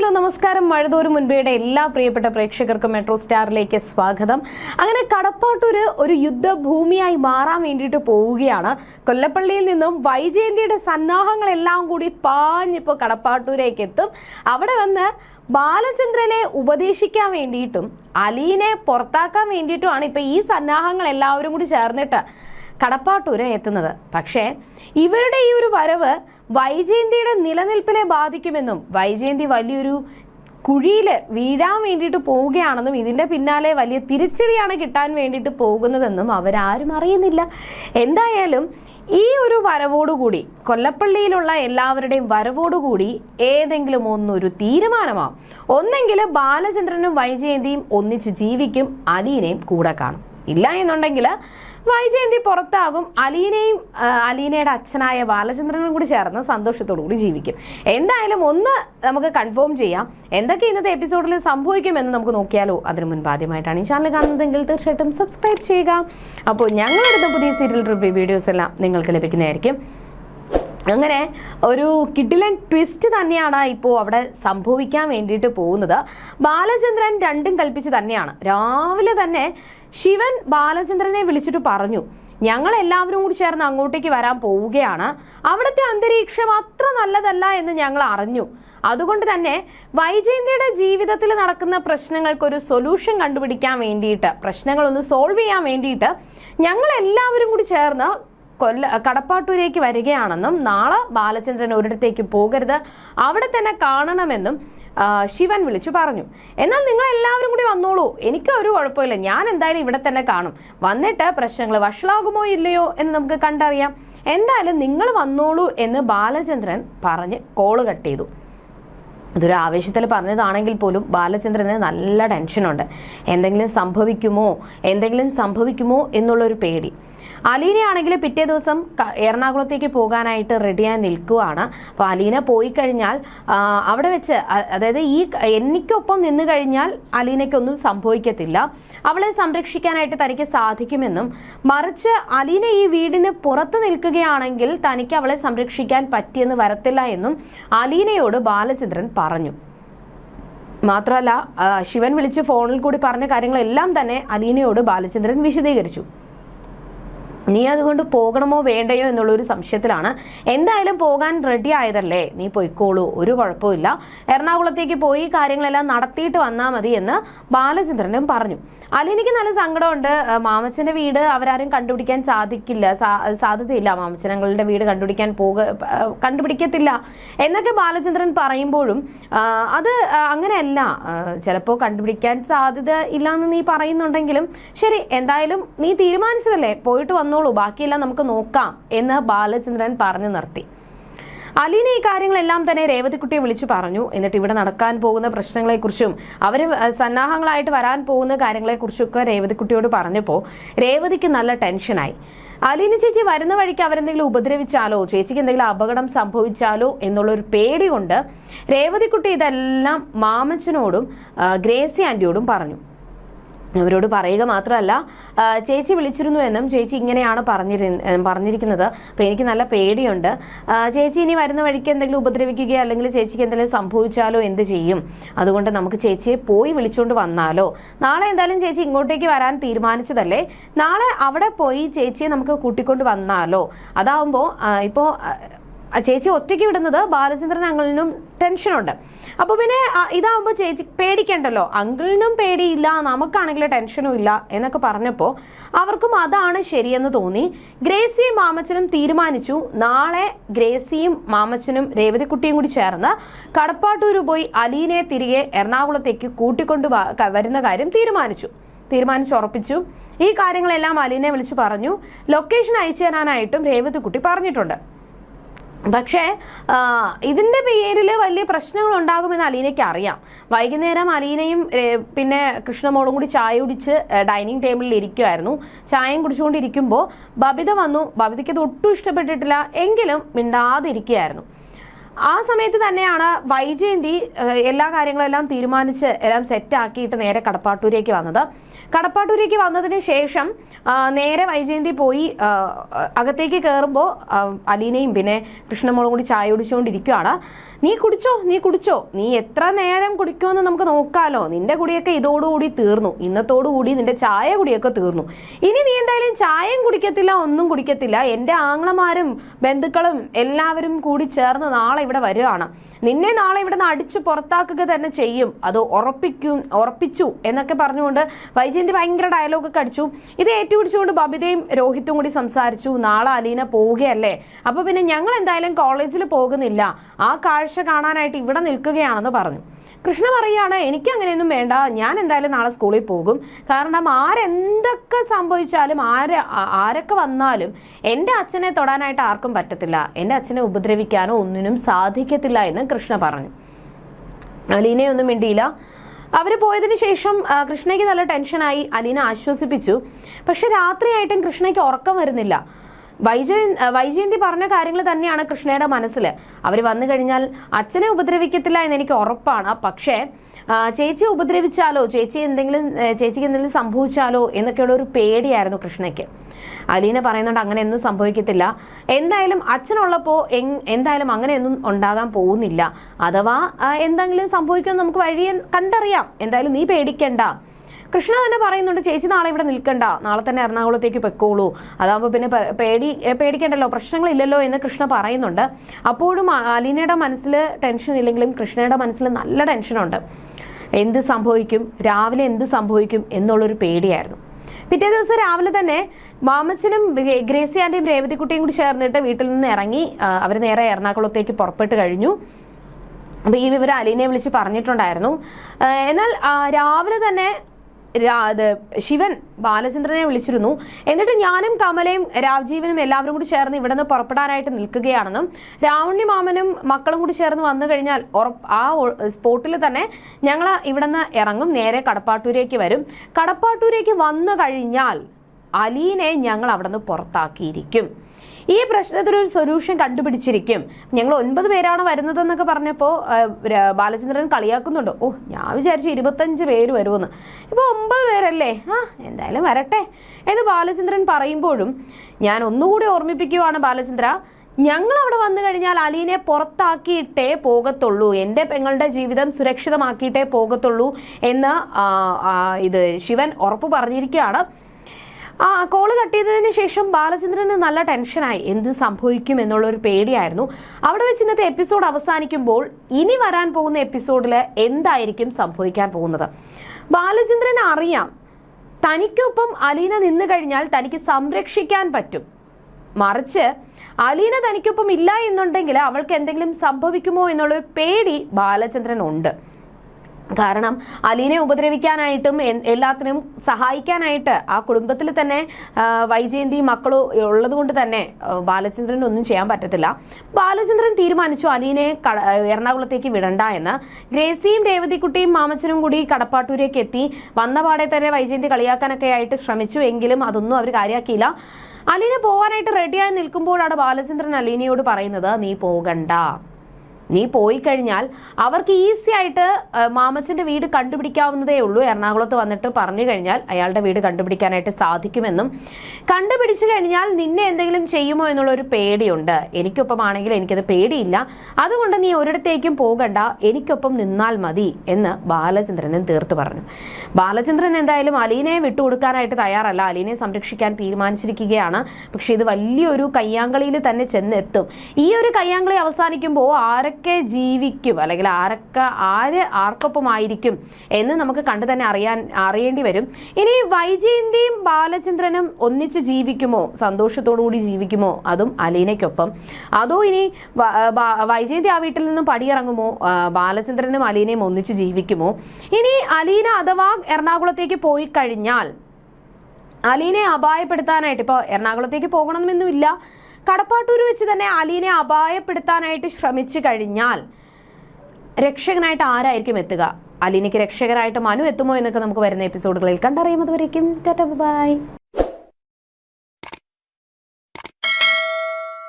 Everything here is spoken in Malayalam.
ഹലോ നമസ്കാരം. മഴതോറും മുൻപേയുടെ എല്ലാ പ്രിയപ്പെട്ട പ്രേക്ഷകർക്കും മെട്രോ സ്റ്റാറിലേക്ക് സ്വാഗതം. അങ്ങനെ കടപ്പാട്ടൂര് ഒരു യുദ്ധഭൂമിയായി മാറാൻ വേണ്ടിയിട്ട് പോവുകയാണ്. കൊല്ലപ്പള്ളിയിൽ നിന്നും വൈജയന്തിയുടെ സന്നാഹങ്ങളെല്ലാം കൂടി പാഞ്ഞിപ്പോൾ കടപ്പാട്ടൂരേക്ക് എത്തും. അവിടെ വന്ന് ബാലചന്ദ്രനെ ഉപദേശിക്കാൻ വേണ്ടിയിട്ടും അലീനെ പുറത്താക്കാൻ വേണ്ടിയിട്ടുമാണ് ഇപ്പൊ ഈ സന്നാഹങ്ങൾ എല്ലാവരും കൂടി ചേർന്നിട്ട് കടപ്പാട്ടൂര് എത്തുന്നത്. പക്ഷേ ഇവരുടെ ഈ ഒരു വരവ് വൈജയന്തിയുടെ നിലനിൽപ്പിനെ ബാധിക്കുമെന്നും വൈജയന്തി വലിയൊരു കുഴിയിൽ വീഴാൻ വേണ്ടിയിട്ട് പോവുകയാണെന്നും ഇതിന്റെ പിന്നാലെ വലിയ തിരിച്ചടിയാണ് കിട്ടാൻ വേണ്ടിയിട്ട് പോകുന്നതെന്നും അവരാരും അറിയുന്നില്ല. എന്തായാലും ഈ ഒരു വരവോടുകൂടി കൊല്ലപ്പള്ളിയിലുള്ള എല്ലാവരുടെയും വരവോടുകൂടി ഏതെങ്കിലും ഒന്നൊരു തീരുമാനമാവും. ഒന്നെങ്കിൽ ബാലചന്ദ്രനും വൈജയന്തിയും ഒന്നിച്ച് ജീവിക്കും അലീനയും കൂടെ കാണും. ഇല്ല എന്നുണ്ടെങ്കിൽ വൈജയന്തി പുറത്താകും. അലീനയും അലീനയുടെ അച്ഛനായ ബാലചന്ദ്രനും കൂടി ചേർന്ന് സന്തോഷത്തോടു കൂടി ജീവിക്കും. എന്തായാലും ഒന്ന് നമുക്ക് കൺഫേം ചെയ്യാം. എന്തൊക്കെ ഇന്നത്തെ എപ്പിസോഡിൽ സംഭവിക്കുമെന്ന് നമുക്ക് നോക്കിയാലോ. അതിന് മുൻപ് ആദ്യമായിട്ടാണ് ഈ ചാനൽ കാണുന്നതെങ്കിൽ തീർച്ചയായിട്ടും സബ്സ്ക്രൈബ് ചെയ്യുക. അപ്പോൾ ഞങ്ങളെടുത്ത പുതിയ സീരിയൽ റിവ്യൂ വീഡിയോസ് എല്ലാം നിങ്ങൾക്ക് ലഭിക്കുന്നതായിരിക്കും. അങ്ങനെ ഒരു കിഡിലൻ ട്വിസ്റ്റ് തന്നെയാണ് ഇപ്പോൾ അവിടെ സംഭവിക്കാൻ വേണ്ടിയിട്ട് പോകുന്നത്. ബാലചന്ദ്രൻ രണ്ടും കൽപ്പിച്ച് തന്നെയാണ്. രാവിലെ തന്നെ ശിവൻ ബാലചന്ദ്രനെ വിളിച്ചിട്ട് പറഞ്ഞു ഞങ്ങൾ എല്ലാവരും കൂടി ചേർന്ന് അങ്ങോട്ടേക്ക് വരാൻ പോവുകയാണ്. അവിടുത്തെ അന്തരീക്ഷം അത്ര നല്ലതല്ല എന്ന് ഞങ്ങൾ അറിഞ്ഞു. അതുകൊണ്ട് തന്നെ വൈജയന്തിയുടെ ജീവിതത്തിൽ നടക്കുന്ന പ്രശ്നങ്ങൾക്ക് ഒരു സൊല്യൂഷൻ കണ്ടുപിടിക്കാൻ വേണ്ടിയിട്ട് പ്രശ്നങ്ങളൊന്ന് സോൾവ് ചെയ്യാൻ വേണ്ടിയിട്ട് ഞങ്ങൾ എല്ലാവരും കൂടി ചേർന്ന് കൊല്ല കടപ്പാട്ടൂരേക്ക് വരികയാണെന്നും നാളെ ബാലചന്ദ്രൻ ഒരിടത്തേക്ക് പോകരുത് അവിടെ തന്നെ കാണണമെന്നും ശിവൻ വിളിച്ചു പറഞ്ഞു. എന്നാൽ നിങ്ങൾ എല്ലാവരും കൂടി വന്നോളൂ. എനിക്ക് ഒരു കുഴപ്പമില്ല. ഞാൻ എന്തായാലും ഇവിടെ തന്നെ കാണും. വന്നിട്ട് പ്രശ്നങ്ങൾ വഷളാകുമോ ഇല്ലയോ എന്ന് നമുക്ക് കണ്ടറിയാം. എന്തായാലും നിങ്ങൾ വന്നോളൂ എന്ന് ബാലചന്ദ്രൻ പറഞ്ഞ് കോൾ കട്ട് ചെയ്തു. ഇതൊരു ആവേശത്തിൽ പറഞ്ഞതാണെങ്കിൽ പോലും ബാലചന്ദ്രന് നല്ല ടെൻഷനുണ്ട് എന്തെങ്കിലും സംഭവിക്കുമോ? എന്തെങ്കിലും സംഭവിക്കുമോ എന്നുള്ളൊരു പേടി. അലീനയാണെങ്കിൽ പിറ്റേ ദിവസം എറണാകുളത്തേക്ക് പോകാനായിട്ട് റെഡിയായി നിൽക്കുവാണ്. അപ്പോൾ അലീന പോയി കഴിഞ്ഞാൽ അവിടെ വെച്ച് അതായത് ഈ എനിക്കൊപ്പം നിന്ന് കഴിഞ്ഞാൽ അലീനയ്ക്കൊന്നും സംഭവിക്കത്തില്ല. അവളെ സംരക്ഷിക്കാനായിട്ട് തനിക്ക് സാധിക്കുമെന്നും മറിച്ച് അലീന ഈ വീടിന് പുറത്ത് നിൽക്കുകയാണെങ്കിൽ തനിക്ക് അവളെ സംരക്ഷിക്കാൻ പറ്റിയെന്ന് വരത്തില്ല എന്നും അലീനയോട് ബാലചന്ദ്രൻ പറഞ്ഞു. മാത്രമല്ല ശിവൻ വിളിച്ച് ഫോണിൽ കൂടി പറഞ്ഞ കാര്യങ്ങളെല്ലാം തന്നെ അലീനയോട് ബാലചന്ദ്രൻ വിശദീകരിച്ചു. നീ അതുകൊണ്ട് പോകണമോ വേണ്ടയോ എന്നുള്ളൊരു സംശയത്തിലാണ്. എന്തായാലും പോകാൻ റെഡി ആയതല്ലേ? നീ പൊയ്ക്കോളൂ ഒരു കുഴപ്പമില്ല എറണാകുളത്തേക്ക് പോയി കാര്യങ്ങളെല്ലാം നടത്തിയിട്ട് വന്നാൽ മതി എന്ന് ബാലചന്ദ്രനും പറഞ്ഞു. അലിനിക്ക് നല്ല സങ്കടമുണ്ട്. മാമച്ചന്റെ വീട് അവരാരും കണ്ടുപിടിക്കാൻ സാധിക്കില്ല. സാധ്യതയില്ല. മാമച്ചനങ്ങളുടെ വീട് കണ്ടുപിടിക്കാൻ പോക കണ്ടുപിടിക്കത്തില്ല എന്നൊക്കെ ബാലചന്ദ്രൻ പറയുമ്പോഴും അത് അങ്ങനെയല്ല. ചിലപ്പോൾ കണ്ടുപിടിക്കാൻ സാധ്യത ഇല്ല എന്ന് നീ പറയുന്നുണ്ടെങ്കിലും ശരി എന്തായാലും നീ തീരുമാനിച്ചതല്ലേ? പോയിട്ട് വന്നോളൂ ബാക്കിയെല്ലാം നമുക്ക് നോക്കാം എന്ന് ബാലചന്ദ്രൻ പറഞ്ഞു നിർത്തി. അലീന ഈ കാര്യങ്ങളെല്ലാം തന്നെ രേവതിക്കുട്ടിയെ വിളിച്ചു പറഞ്ഞു. എന്നിട്ട് ഇവിടെ നടക്കാൻ പോകുന്ന പ്രശ്നങ്ങളെക്കുറിച്ചും അവർ സന്നാഹങ്ങളായിട്ട് വരാൻ പോകുന്ന കാര്യങ്ങളെക്കുറിച്ചൊക്കെ രേവതിക്കുട്ടിയോട് പറഞ്ഞപ്പോൾ രേവതിക്ക് നല്ല ടെൻഷനായി. അലീന ചേച്ചി വരുന്ന വഴിക്ക് അവരെന്തെങ്കിലും ഉപദ്രവിച്ചാലോ ചേച്ചിക്ക് എന്തെങ്കിലും അപകടം സംഭവിച്ചാലോ എന്നുള്ളൊരു പേടി കൊണ്ട് രേവതിക്കുട്ടി ഇതെല്ലാം മാമച്ചനോടും ഗ്രേസി ആന്റിയോടും പറഞ്ഞു. അവരോട് പറയുക മാത്രമല്ല ചേച്ചി വിളിച്ചിരുന്നു എന്നും ചേച്ചി ഇങ്ങനെയാണ് പറഞ്ഞിരി പറഞ്ഞിരിക്കുന്നത്. അപ്പോൾ എനിക്ക് നല്ല പേടിയുണ്ട്. ചേച്ചി ഇനി വരുന്ന വഴിക്ക് എന്തെങ്കിലും ഉപദ്രവിക്കുകയോ അല്ലെങ്കിൽ ചേച്ചിക്ക് എന്തെങ്കിലും സംഭവിച്ചാലോ എന്ത് ചെയ്യും? അതുകൊണ്ട് നമുക്ക് ചേച്ചിയെ പോയി വിളിച്ചുകൊണ്ട് വന്നാലോ? നാളെ എന്തായാലും ചേച്ചി ഇങ്ങോട്ടേക്ക് വരാൻ തീരുമാനിച്ചതല്ലേ? നാളെ അവിടെ പോയി ചേച്ചിയെ നമുക്ക് കൂട്ടിക്കൊണ്ട് വന്നാലോ? അതാവുമ്പോൾ ഇപ്പോൾ ചേച്ചി ഒറ്റയ്ക്ക് വിടുന്നത് ബാലചന്ദ്രൻ അങ്കിളിനും ടെൻഷനുണ്ട് അപ്പോൾ പിന്നെ ഇതാവുമ്പോ ഇതാവുമ്പോൾ ചേച്ചി പേടിക്കണ്ടല്ലോ. അങ്കിളിനും പേടിയില്ല നമുക്കാണെങ്കിൽ ടെൻഷനും ഇല്ല എന്നൊക്കെ പറഞ്ഞപ്പോൾ അവർക്കും അതാണ് ശരിയെന്ന് തോന്നി. ഗ്രേസിയും മാമച്ചനും തീരുമാനിച്ചു. നാളെ ഗ്രേസിയും മാമച്ചനും രേവതിക്കുട്ടിയും കൂടി ചേർന്ന് കടപ്പാട്ടൂർ പോയി അലീനെ തിരികെ എറണാകുളത്തേക്ക് കൂട്ടിക്കൊണ്ടു വരുന്ന കാര്യം തീരുമാനിച്ചു. തീരുമാനിച്ചുറപ്പിച്ചു ഈ കാര്യങ്ങളെല്ലാം അലീനെ വിളിച്ചു പറഞ്ഞു. ലൊക്കേഷൻ അയച്ചു തരാനായിട്ടും രേവതിക്കുട്ടി പറഞ്ഞിട്ടുണ്ട്. പക്ഷേ ഇതിന്റെ പേരിൽ വലിയ പ്രശ്നങ്ങൾ ഉണ്ടാകുമെന്ന് അലീനയ്ക്ക് അറിയാം. വൈകുന്നേരം അലീനയും പിന്നെ കൃഷ്ണമോളും കൂടി ചായ കുടിച്ച് ഡൈനിങ് ടേബിളിൽ ഇരിക്കുമായിരുന്നു ചായയും കുടിച്ചുകൊണ്ടിരിക്കുമ്പോൾ ബബിത വന്നു. ബബിതയ്ക്ക് അത് ഒട്ടും ഇഷ്ടപ്പെട്ടിട്ടില്ല. എങ്കിലും മിണ്ടാതിരിക്കുകയായിരുന്നു. ആ സമയത്ത് തന്നെയാണ് വൈജയന്തി എല്ലാ കാര്യങ്ങളെല്ലാം തീരുമാനിച്ച് എല്ലാം സെറ്റാക്കിയിട്ട് നേരെ കടപ്പാട്ടൂരേക്ക് വന്നത്. കടപ്പാട്ടൂരേക്ക് വന്നതിന് ശേഷം നേരെ വൈജയന്തി പോയി അകത്തേക്ക് കയറുമ്പോൾ അലീനയും പിന്നെ കൃഷ്ണമോളും കൂടി ചായ കുടിച്ചുകൊണ്ടിരിക്കുകയാണ് നീ കുടിച്ചോ നീ കുടിച്ചോ. നീ എത്ര നേരം കുടിക്കുമെന്ന് നമുക്ക് നോക്കാലോ. നിന്റെ കുടിയൊക്കെ ഇതോടുകൂടി തീർന്നു. ഇന്നത്തോടുകൂടി നിന്റെ ചായ കുടിയൊക്കെ തീർന്നു. ഇനി നീ എന്തായാലും ചായയും കുടിക്കത്തില്ല ഒന്നും കുടിക്കത്തില്ല. എന്റെ ആങ്ങളമാരും ബന്ധുക്കളും എല്ലാവരും കൂടി ചേർന്ന് നാളെ ഇവിടെ വരികയാണ് നിന്നെ നാളെ ഇവിടെ നിന്ന് അടിച്ചു പുറത്താക്കുക തന്നെ ചെയ്യും. അത് ഉറപ്പിക്കും ഉറപ്പിച്ചു എന്നൊക്കെ പറഞ്ഞുകൊണ്ട് വൈജയന്തി ഭയങ്കര ഡയലോഗൊക്കെ അടിച്ചു. ഇത് ഏറ്റുപിടിച്ചുകൊണ്ട് ബബിതയും രോഹിത്തും കൂടി സംസാരിച്ചു. നാളെ അലീന പോവുകയല്ലേ? അപ്പൊ പിന്നെ ഞങ്ങൾ എന്തായാലും കോളേജിൽ പോകുന്നില്ല. ആ കാഴ്ച കാണാനായിട്ട് ഇവിടെ നിൽക്കുകയാണെന്ന് പറഞ്ഞു. കൃഷ്ണ പറയാണ് എനിക്ക് അങ്ങനെയൊന്നും വേണ്ട. ഞാൻ എന്തായാലും നാളെ സ്കൂളിൽ പോകും. കാരണം ആരെന്തൊക്കെ സംഭവിച്ചാലും ആര് ആരൊക്കെ വന്നാലും എന്റെ അച്ഛനെ തൊടാനായിട്ട് ആർക്കും പറ്റത്തില്ല. എന്റെ അച്ഛനെ ഉപദ്രവിക്കാനോ ഒന്നിനും സാധിക്കത്തില്ല എന്ന് കൃഷ്ണ പറഞ്ഞു. അലീനയൊന്നും മിണ്ടിയില്ല. അവർ പോയതിന് ശേഷം കൃഷ്ണയ്ക്ക് നല്ല ടെൻഷനായി. അലീന ആശ്വസിപ്പിച്ചു. പക്ഷെ രാത്രിയായിട്ടും കൃഷ്ണയ്ക്ക് ഉറക്കം വരുന്നില്ല. വൈജയ വൈജയന്തി പറഞ്ഞ കാര്യങ്ങൾ തന്നെയാണ് കൃഷ്ണയുടെ മനസ്സിൽ. അവർ വന്നു കഴിഞ്ഞാൽ അച്ഛനെ ഉപദ്രവിക്കത്തില്ല എന്ന് എനിക്ക് ഉറപ്പാണ്. പക്ഷേ ചേച്ചി ഉപദ്രവിച്ചാലോ ചേച്ചി എന്തെങ്കിലും ചേച്ചിക്ക് എന്തെങ്കിലും സംഭവിച്ചാലോ എന്നൊക്കെയുള്ള ഒരു പേടിയായിരുന്നു കൃഷ്ണയ്ക്ക്. അലീന പറയുന്നുണ്ട് അങ്ങനെ ഒന്നും സംഭവിക്കത്തില്ല. എന്തായാലും അച്ഛനുള്ളപ്പോൾ എന്തായാലും അങ്ങനെയൊന്നും ഉണ്ടാകാൻ പോകുന്നില്ല. അഥവാ എന്തെങ്കിലും സംഭവിക്കുമെന്ന് നമുക്ക് വഴിയെ കണ്ടറിയാം. എന്തായാലും നീ പേടിക്കണ്ട. കൃഷ്ണ തന്നെ പറയുന്നുണ്ട് ചേച്ചി നാളെ ഇവിടെ നിൽക്കണ്ട. നാളെ തന്നെ എറണാകുളത്തേക്ക് പെക്കോളൂ അതാകുമ്പോൾ പിന്നെ പേടി പേടിക്കണ്ടല്ലോ. പ്രശ്നങ്ങളില്ലല്ലോ എന്ന് കൃഷ്ണ പറയുന്നുണ്ട്. അപ്പോഴും അലീനയുടെ മനസ്സിൽ ടെൻഷൻ ഇല്ലെങ്കിലും കൃഷ്ണയുടെ മനസ്സിൽ നല്ല ടെൻഷനുണ്ട് എന്ത് സംഭവിക്കും? രാവിലെ എന്ത് സംഭവിക്കും എന്നുള്ളൊരു പേടിയായിരുന്നു. പിറ്റേ ദിവസം രാവിലെ തന്നെ മാമച്ചനും ഗ്രേസി രേവതിക്കുട്ടിയും കൂടി ചേർന്നിട്ട് വീട്ടിൽ നിന്ന് ഇറങ്ങി അവർ നേരെ എറണാകുളത്തേക്ക് പുറപ്പെട്ട് കഴിഞ്ഞു. അപ്പൊ ഈ വിവരം അലീനെ വിളിച്ച് പറഞ്ഞിട്ടുണ്ടായിരുന്നു. എന്നാൽ രാവിലെ തന്നെ ശിവൻ ബാലചന്ദ്രനെ വിളിച്ചിരുന്നു. എന്നിട്ട് ഞാനും കമലയും രാജീവനും എല്ലാവരും കൂടി ചേർന്ന് ഇവിടെ നിന്ന് പുറപ്പെടാനായിട്ട് നിൽക്കുകയാണെന്നും രാവണ്യ മാമനും മക്കളും കൂടി ചേർന്ന് വന്നു കഴിഞ്ഞാൽ ആ സ്പോട്ടിൽ തന്നെ ഞങ്ങൾ ഇവിടെ ഇറങ്ങും നേരെ കടപ്പാട്ടൂരേക്ക് വരും. കടപ്പാട്ടൂരേക്ക് വന്നു കഴിഞ്ഞാൽ അലീനെ ഞങ്ങൾ അവിടെ നിന്ന് പുറത്താക്കിയിരിക്കും. ഈ പ്രശ്നത്തിനൊരു സൊല്യൂഷൻ കണ്ടുപിടിച്ചിരിക്കും. ഞങ്ങൾ ഒൻപത് പേരാണ് വരുന്നതെന്നൊക്കെ പറഞ്ഞപ്പോൾ ബാലചന്ദ്രൻ കളിയാക്കുന്നുണ്ട്. ഓ ഞാൻ വിചാരിച്ചു ഇരുപത്തഞ്ച് പേര് വരുമെന്ന്. ഇപ്പോൾ ഒമ്പത് പേരല്ലേ? ആ എന്തായാലും വരട്ടെ എന്ന് ബാലചന്ദ്രൻ പറയുമ്പോഴും ഞാൻ ഒന്നുകൂടി ഓർമ്മിപ്പിക്കുവാണ് ബാലചന്ദ്ര ഞങ്ങൾ അവിടെ വന്നു കഴിഞ്ഞാൽ അലീനെ പുറത്താക്കിയിട്ടേ പോകത്തുള്ളൂ. എന്റെ പെങ്ങളുടെ ജീവിതം സുരക്ഷിതമാക്കിയിട്ടേ പോകത്തുള്ളൂ എന്ന് ഇത് ശിവൻ ഉറപ്പ് പറഞ്ഞിരിക്കുകയാണ്. ആ കോൾ ചെയ്തതിന് ശേഷം ബാലചന്ദ്രന് നല്ല ടെൻഷനായി എന്ത് സംഭവിക്കും എന്നുള്ള ഒരു പേടിയായിരുന്നു. അവിടെ വെച്ച് ഇന്നത്തെ എപ്പിസോഡ് അവസാനിക്കുമ്പോൾ ഇനി വരാൻ പോകുന്ന എപ്പിസോഡിൽ എന്തായിരിക്കും സംഭവിക്കാൻ പോകുന്നത്? ബാലചന്ദ്രൻ അറിയാം തനിക്കൊപ്പം അലീന നിന്നു കഴിഞ്ഞാൽ തനിക്ക് സംരക്ഷിക്കാൻ പറ്റും. മറിച്ച് അലീന തനിക്കൊപ്പം ഇല്ല എന്നുണ്ടെങ്കിൽ അവൾക്ക് എന്തെങ്കിലും സംഭവിക്കുമോ എന്നുള്ളൊരു പേടി ബാലചന്ദ്രൻ ഉണ്ട് കാരണം അലീനെ ഉപദ്രവിക്കാനായിട്ടും എല്ലാത്തിനും സഹായിക്കാനായിട്ട് ആ കുടുംബത്തിൽ തന്നെ വൈജയന്തി മക്കളും ഉള്ളത് കൊണ്ട് തന്നെ ബാലചന്ദ്രൻ ഒന്നും ചെയ്യാൻ പറ്റത്തില്ല. ബാലചന്ദ്രൻ തീരുമാനിച്ചു അലീനെ എറണാകുളത്തേക്ക് വിടണ്ട എന്ന്. ഗ്രേസിയും രേവതിക്കുട്ടിയും മാമച്ചനും കൂടി കടപ്പാട്ടൂരേക്ക് എത്തി. വന്ന പാടെ തന്നെ വൈജയന്തി കളിയാക്കാനൊക്കെ ആയിട്ട് ശ്രമിച്ചു. എങ്കിലും അതൊന്നും അവർ കാര്യമാക്കിയില്ല അലീനെ പോകാനായിട്ട് റെഡിയായി നിൽക്കുമ്പോഴാണ് ബാലചന്ദ്രൻ അലീനയോട് പറയുന്നത് നീ പോകണ്ട. നീ പോയി കഴിഞ്ഞാൽ അവർക്ക് ഈസി ആയിട്ട് മാമച്ചന്റെ വീട് കണ്ടുപിടിക്കാവുന്നതേ ഉള്ളൂ. എറണാകുളത്ത് വന്നിട്ട് പറഞ്ഞു കഴിഞ്ഞാൽ അയാളുടെ വീട് കണ്ടുപിടിക്കാനായിട്ട് സാധിക്കുമെന്നും കണ്ടുപിടിച്ചു കഴിഞ്ഞാൽ നിന്നെ എന്തെങ്കിലും ചെയ്യുമോ എന്നുള്ള ഒരു പേടിയുണ്ട്. എനിക്കൊപ്പം ആണെങ്കിൽ എനിക്കത് പേടിയില്ല. അതുകൊണ്ട് നീ ഒരിടത്തേക്കും പോകണ്ട. എനിക്കൊപ്പം നിന്നാൽ മതി എന്ന് ബാലചന്ദ്രനും തീർത്തു പറഞ്ഞു. ബാലചന്ദ്രൻ എന്തായാലും അലീനയെ വിട്ടുകൊടുക്കാനായിട്ട് തയ്യാറല്ല. അലീനയെ സംരക്ഷിക്കാൻ തീരുമാനിച്ചിരിക്കുകയാണ്. പക്ഷെ ഇത് വലിയൊരു കയ്യാങ്കളിയിൽ തന്നെ ചെന്നെത്തും. ഈ ഒരു കയ്യാങ്കളി അവസാനിക്കുമ്പോൾ ആരൊക്കെ ആരൊക്കെ ജീവിക്കും? അല്ലെങ്കിൽ ആരൊക്കെ ആര് ആർക്കൊപ്പമായിരിക്കും എന്ന് നമുക്ക് കണ്ടു തന്നെ അറിയാൻ അറിയേണ്ടി വരും. ഇനി വൈജയന്തിയും ബാലചന്ദ്രനും ഒന്നിച്ച് ജീവിക്കുമോ? സന്തോഷത്തോടുകൂടി ജീവിക്കുമോ? അതും അലീനയ്ക്കൊപ്പം. അതോ ഇനി വൈജയന്തി ആ വീട്ടിൽ നിന്നും പടിയിറങ്ങുമോ? ബാലചന്ദ്രനും അലീനയും ഒന്നിച്ച് ജീവിക്കുമോ? ഇനി അലീന അഥവാ എറണാകുളത്തേക്ക് പോയി കഴിഞ്ഞാൽ അലീനെ അപായപ്പെടുത്താനായിട്ട് ഇപ്പോൾ എറണാകുളത്തേക്ക് പോകണമെന്നൊന്നുമില്ല. കടപ്പാട്ടൂർ വെച്ച് തന്നെ അലീനെ അപായപ്പെടുത്താനായിട്ട് ശ്രമിച്ചു കഴിഞ്ഞാൽ രക്ഷകനായിട്ട് ആരായിരിക്കും എത്തുക? അലീനയ്ക്ക് രക്ഷകരായിട്ട് മനു എത്തുമോ എന്നൊക്കെ നമുക്ക് വരുന്ന എപ്പിസോഡുകളിൽ കണ്ടറിയാം അതുവരേക്കും ബൈ.